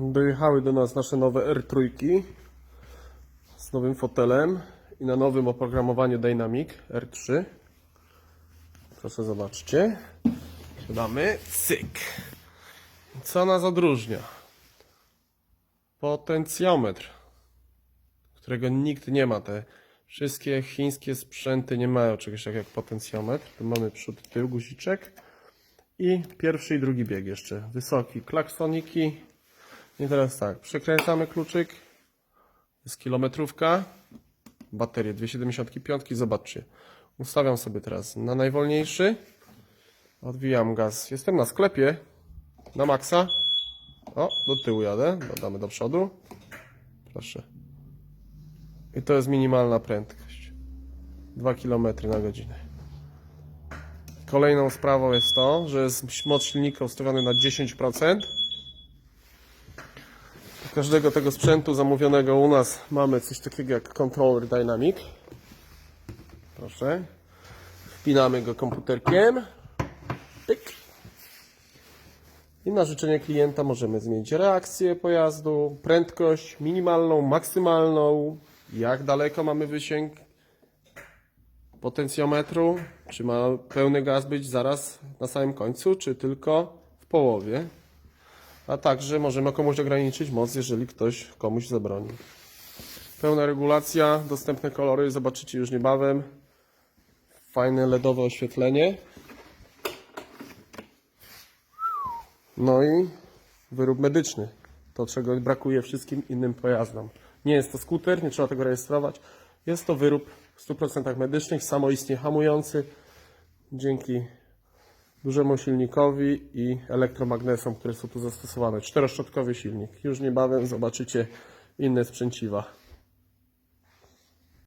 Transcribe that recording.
Dojechały do nas nasze nowe R3 z nowym fotelem i na nowym oprogramowaniu Dynamic R3. Proszę zobaczcie. Siadamy. Cyk. Co nas odróżnia? Potencjometr, którego nikt nie ma. Te wszystkie chińskie sprzęty nie mają czegoś takiego jak potencjometr. Tu mamy przód, tył, guziczek i pierwszy i drugi bieg jeszcze. Wysoki klaksoniki. I teraz tak, przekręcamy kluczyk. Jest kilometrówka. Baterie 275. Zobaczcie. Ustawiam sobie teraz na najwolniejszy. Odwijam gaz. Jestem na sklepie. Na maksa. O, do tyłu jadę. Dodamy do przodu. Proszę. I to jest minimalna prędkość. 2 km na godzinę. Kolejną sprawą jest to, że jest moc silnika ustawiony na 10%. Każdego tego sprzętu zamówionego u nas mamy coś takiego jak controller dynamic. Proszę. Wpinamy go komputerkiem. I na życzenie klienta możemy zmienić reakcję pojazdu, prędkość minimalną, maksymalną, jak daleko mamy wysięg potencjometru, czy ma pełny gaz być zaraz na samym końcu, czy tylko w połowie. A także możemy komuś ograniczyć moc, jeżeli ktoś komuś zabroni. Pełna regulacja, dostępne kolory zobaczycie już niebawem. Fajne LEDowe oświetlenie. No i wyrób medyczny. To, czego brakuje wszystkim innym pojazdom. Nie jest to skuter, nie trzeba tego rejestrować. Jest to wyrób w 100% medycznych, samoistnie hamujący dzięki dużemu silnikowi i elektromagnesom, które są tu zastosowane. Czteroszczotkowy silnik. Już niebawem zobaczycie inne sprzęciwa.